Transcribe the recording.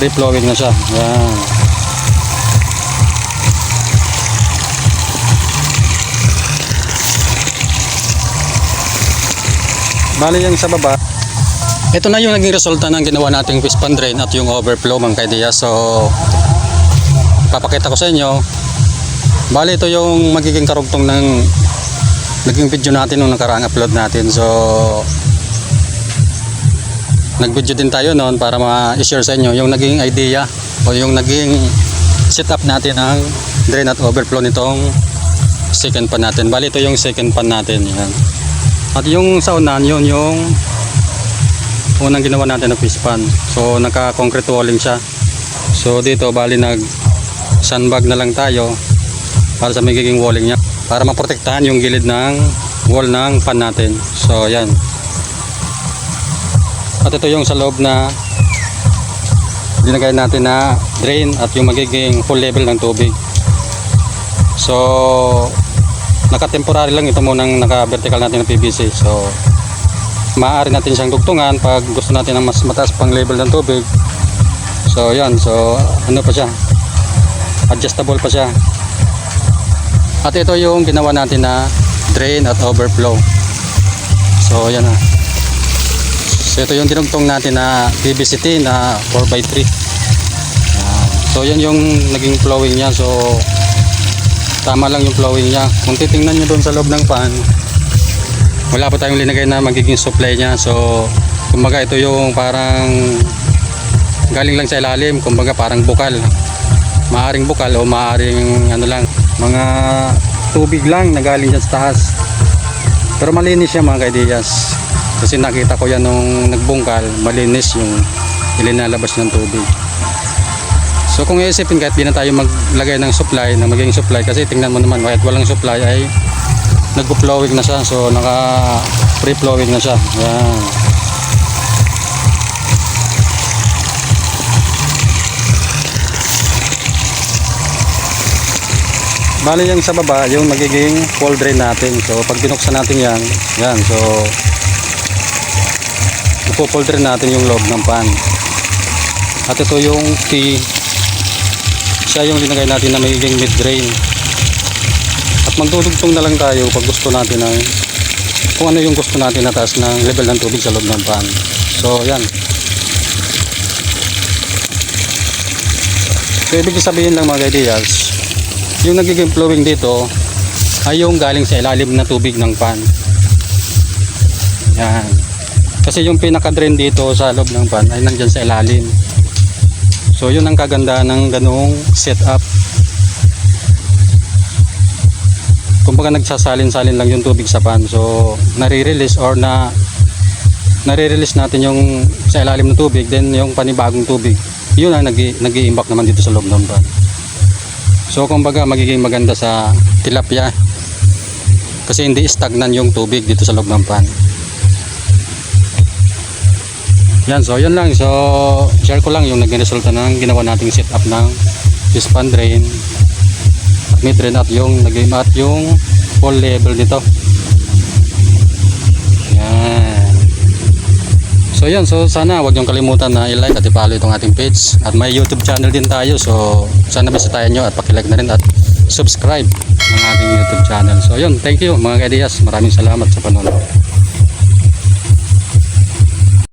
free flowing na siya. Yan. Bali yung sa baba. Ito na yung naging resulta ng ginawa nating fish pond drain at yung overflow mga kaidiya. So, papakita ko sa inyo. Bali ito yung magiging karugtong ng naging video natin nung nakaraang upload natin. So, nag-video din tayo noon para ma-share sa inyo yung naging idea o yung naging setup natin ng drain at overflow nitong second pan natin. Bali ito yung second pan natin. Yan. At yung sa unan, yun yung unang ginawa natin na fish pan. So naka-concrete walling siya. So dito bali nag sandbag na lang tayo para sa magiging walling niya para maprotektahan yung gilid ng wall ng pan natin. So yan. At ito yung sa loob na dinagay natin na drain at yung magiging full level ng tubig. So naka-temporary lang ito munang naka-vertical natin ng PVC. So maaari natin siyang dugtungan pag gusto natin ng mas mataas pang level ng tubig. So yan, so ano pa siya? Adjustable pa siya. At ito yung ginawa natin na drain at overflow. So yan na. So ito yung dinugtong natin na PVC na 4x3. Yan. So yan yung naging flowing niya. So tama lang yung flowing niya. Kung titingnan nyo doon sa loob ng pan, wala pa tayong linagay na magiging supply niya. So kumbaga ito yung parang galing lang sa ilalim. Kumbaga parang bukal. Maaring bukal o maaring ano lang, mga tubig lang na galing dyan sa taas. Pero malinis siya mga kaidiyas. Kasi nakita ko yan nung nagbungkal, malinis yung ilinalabas ng tubig. So kung iisipin kahit di na tayo maglagay ng supply, na magiging supply kasi tingnan mo naman kahit walang supply ay nagpo-flowing na siya. So naka free flowing na siya. Yan. Bali yung sa baba, yung magiging full drain natin. So pag binuksan natin yan, yan. So ipo-full drain natin yung loob ng pan. At ito yung T siya yung linagay natin na magiging mid drain. At magdudugtong na lang tayo pag gusto natin ng kung ano yung gusto natin na taas ng level ng tubig sa loob ng pan. So yan. So ibig sabihin lang mga ideas, yung nagiging flowing dito ay yung galing sa ilalim na tubig ng pan. Yan. Kasi yung pinaka-drain dito sa loob ng pan ay nandyan sa ilalim. So yun ang kaganda ng ganung setup. Kumbaga nagsasalin-salin lang yung tubig sa pan. So nare-release or na nare-release natin yung sa ilalim ng tubig then yung panibagong tubig. Yun ang nag-i-imbak naman dito sa loob ng pan. So kumbaga magiging maganda sa tilapia. Kasi hindi stagnan yung tubig dito sa loob ng pan. Yan, so yun lang. So share ko lang yung naging resulta ng ginawa nating setup ng pond drain at mid drain at yung naging at yung full level nito. Yan. So yan, so sana wag niyong kalimutan na i-like at i-follow itong ating page. At may YouTube channel din tayo. So sana bisitahin nyo at paki-like na rin at subscribe ng ating YouTube channel. So yun, thank you mga kaidias. Maraming salamat sa panonood.